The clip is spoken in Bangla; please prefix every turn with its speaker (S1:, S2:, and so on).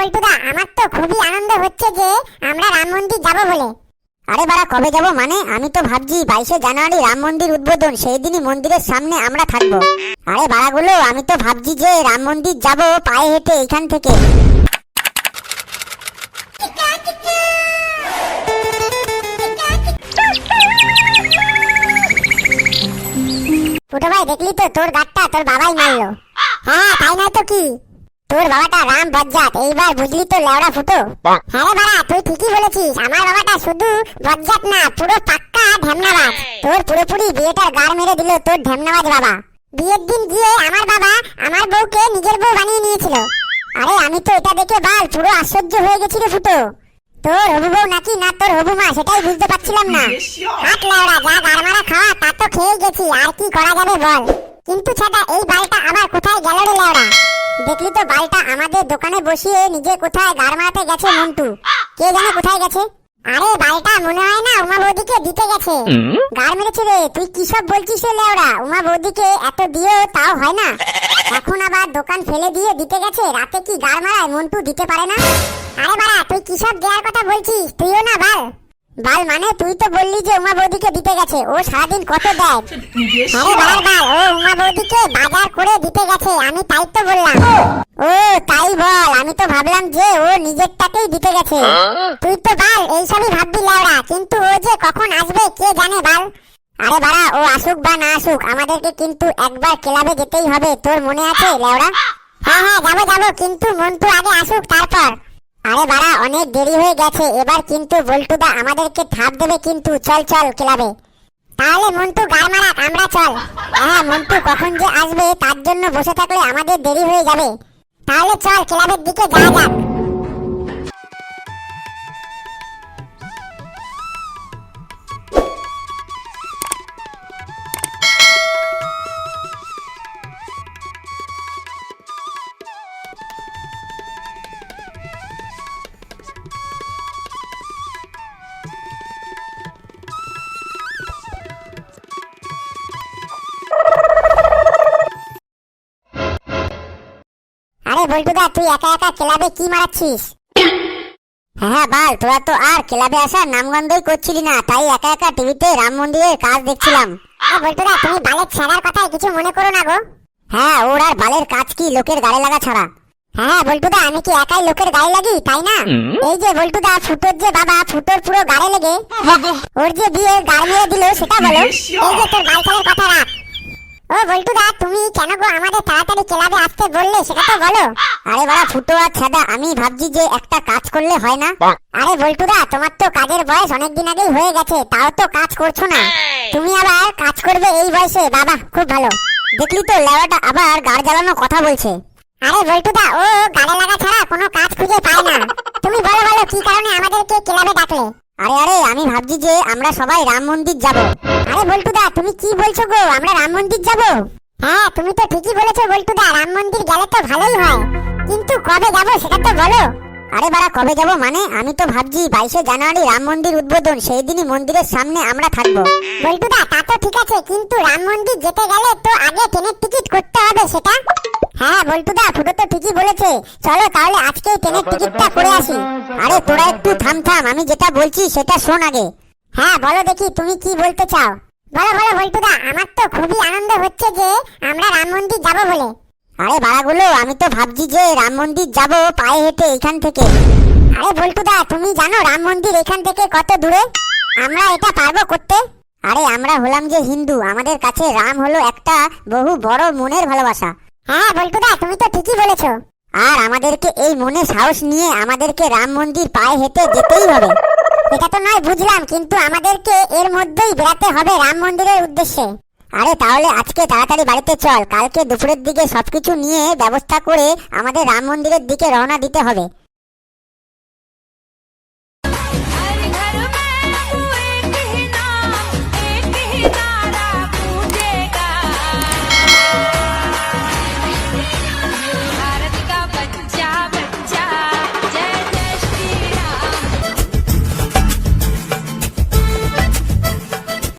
S1: বল্টুদা আমার তো খুবই আনন্দ হচ্ছে যে আমরা রাম মন্দির যাব বলে।
S2: আরে বাড়া কবে যাব মানে? আমি তো ভাবছি বাইশে জানুয়ারি রাম মন্দির উদ্বোধন সেই দিনই মন্দিরের সামনে আমরা থাকব। আরে বাড়াগুলো আমি তো ভাবছি যে রাম মন্দির যাব পায়ে হেঁটে এখান থেকে।
S1: ফুটো ভাই দেখলি তো তোর গাটটা তোর বাবাই মারলো। হ্যাঁ তাই নয় তো কি? তোর বাবাটা রাম বজ্জাত এইবার বুঝলি তো লেওড়া ফুটো। হ্যাঁ রে বাড়া তুই ঠিকই বলেছিস আমার বাবাটা শুধু বজ্জাত না পুরো পাক্কা ঢেমনাবাজ। তোর পুরোপুরি বিয়েটার গাড় মেরে দিল তোর ঢেমনাবাজ বাবা। বিয়ের দিন গিয়ে আমার বাবা আমার বউকে নিজের বউ বানিয়ে নিয়েছিল। আরে আমি তো এটা দেখে বাল পুরো আশ্চর্য হয়ে গেছি রে ফুটো। তোর হবু বউ নাকি না তোর হবু মা সেটাই বুঝতে পারছিলাম না। হাত লাউড়া যা গারমারা খাওয়া তা তো খেয়ে গেছি আর কি করা যাবে বল। কিন্তু ছাটা এই বালটা আবার কোথায় গেল রে লাউড়া দেখলি তো বালটা আমাদের দোকানে বসিয়ে নিজে কোথায় গার মারাতে গেছে মন্টু। কে জানে কোথায় গেছে? আরে বালটা মনে হয় না উমা বৌদিকে দিতে গেছে। গার মেরেছে রে তুই কি সব বলছিস রে লেওড়া উমা বৌদিকে এত দিয়েও তাও হয় না। এখন আবার দোকান ফেলে দিয়ে দিতে গেছে রাতে কি গার মারায় মন্টু দিতে পারে না? আরে বাড়া তুই কি সব দেওয়ার কথা বলছিস? তুইও না বাল। বাল মানে তুই তো বললি যে উমা বৌদিকে দিতে গেছে। ও সারাদিন কত দেয়? আরে বাল বাল, ও উমা বৌদিকে বাজার করে দিতে গেছে, আমি তাই তো বললাম। ও, তাই বল, আমি তো ভাবলাম যে ও নিজেরটাকেই দিতে গেছে। তুই তো বাল এইসবই ভাববি লেওড়া কিন্তু ও যে কখন আসবে, কে জানে বাল? আরে বাড়া, ও আসুক বা না আসুক, আমাদেরকে কিন্তু একবার ক্লাবে যেতেই হবে, তোর মনে আছে লেওড়া হ্যাঁ হ্যাঁ যাব যাব, কিন্তু মন্টু আগে আসুক তারপর। আরে বাড়া, অনেক দেরি হয়ে গেছে। এবার কিন্তু বল্টুদা আমাদেরকে থাপ দেবে কিন্তু। চল চল, ক্লাবে। তাহলে মন্টু গাল মারাক আমরা চল। হ্যাঁ মন্টু, কখন যে আসবে, তার জন্য বসে থাকলে আমাদের দেরি হয়ে যাবে। তাহলে চল, ক্লাবের দিকে যাওয়া যাক বল্টুদা তুই একা একা ক্লাবে কি মারাচ্ছিস? হ্যাঁ বাল তোরা তো আর ক্লাবে আসার নামগন্ধই করছিলি না তাই একা একা টিভিতে রাম মন্দিরের কাজ দেখছিলাম। বল্টুদা তুমি বালের ছেড়ার কথায় কিছু মনে করো না গো। হ্যাঁ ওর আর বালের কাজ কি লোকের গাড়ি লাগা ছাড়া। হ্যাঁ বল্টুদা আমি কি একাই লোকের গাড়ি লাগি তাই না? এই যে বল্টুদা ফুটোর যে বাবা ফুটোর পুরো গাড়ি লেগে ওর যে বিয়ে গাড়ি মেরে দিল সেটা বলো। এই যে তোর গার্লফ্রেন্ডের কথা রাখ। ও বল্টুদা তুমি কেন গো আমাদের তাড়াতাড়ি ক্লাবে আসতে বললে সেটা তো বলো।
S2: আরে বাড়া ফুটো আর ছাদা আমি ভাবছি যে একটা কাজ করলে হয় না।
S1: আরে বল্টুদা তোমার তো কাজের বয়স অনেকদিন আগেই হয়ে গেছে তাও তো কাজ করছ না। তুমি আবার কাজ করবে এই বয়সে বাবা খুব ভালো।
S2: দেখলি তো লেওয়াটা আবার গাড় জ্বালানো কথা বলছে।
S1: আরে বল্টুদা ও গালে লাগা ছাড়া কোনো কাজ খুঁজে পায় না। তুমি বলো বলো কি কারণে আমাদেরকে ক্লাবে ডাকলে?
S2: আরে আরে, আমি ভাবছি যে আমরা সবাই রাম মন্দির যাব।
S1: আরে, বল্টুদা, তুমি কি বলছো গো? আমরা রাম মন্দির যাব? হ্যাঁ তুমি তো ঠিকই বলেছ বল্টুদা, রাম মন্দির গেলে তো ভালোই হয়। কিন্তু কবে যাব সেটা তো বলো।
S2: আরে বাড়া কবে যাব মানে? আমি তো ভাবছি বাইশে জানুয়ারি রাম মন্দির উদ্বোধন সেই দিনই মন্দিরের সামনে আমরা থাকব।
S1: বল্টুদা তা তো ঠিক আছে কিন্তু রাম মন্দির যেতে গেলে তো আগে ট্রেনের টিকিট করতে হবে সেটা? হ্যাঁ বল্টুদা ফুটো তো ঠিকই বলেছে। চলো তাহলে আজকেই ট্রেনের টিকিটটা করে আসি।
S2: আরে তোরা একটু থাম থাম আমি যেটা বলছি সেটা শোন আগে।
S1: হ্যাঁ বলো দেখি তুমি কি বলতে চাও? বলো বলো বল্টুদা আমার তো খুবই আনন্দ হচ্ছে যে আমরা রাম মন্দির যাব বলে।
S2: আরে বাড়াগুলো, আমি তো ভাবছি যে রাম মন্দির যাব পায়ে হেঁটে এখান থেকে।
S1: আরে বল্টুদা, তুমি জানো রাম মন্দির এখান থেকে কত দূরে? আমরা এটা পারব করতে?
S2: আরে আমরা হলাম যে হিন্দু, আমাদের কাছে রাম হলো একটা বহু বড় মনের ভালোবাসা।
S1: হ্যাঁ বল্টুদা, তুমি তো ঠিকই বলেছ।
S2: আর আমাদেরকে এই মনে সাহস নিয়ে আমাদেরকে রাম মন্দির পায়ে হেঁটে যেতেই হবে।
S1: এটা তো নয়, বুঝলাম, কিন্তু আমাদেরকে এর মধ্যেই বেরাতে হবে রাম মন্দিরের উদ্দেশ্যে।
S2: আরে তাহলে আজকে তাড়াতাড়ি বাড়িতে চল, কালকে দুপুরের দিকে সবকিছু নিয়ে ব্যবস্থা করে আমাদের রাম মন্দিরের দিকে রওনা দিতে হবে।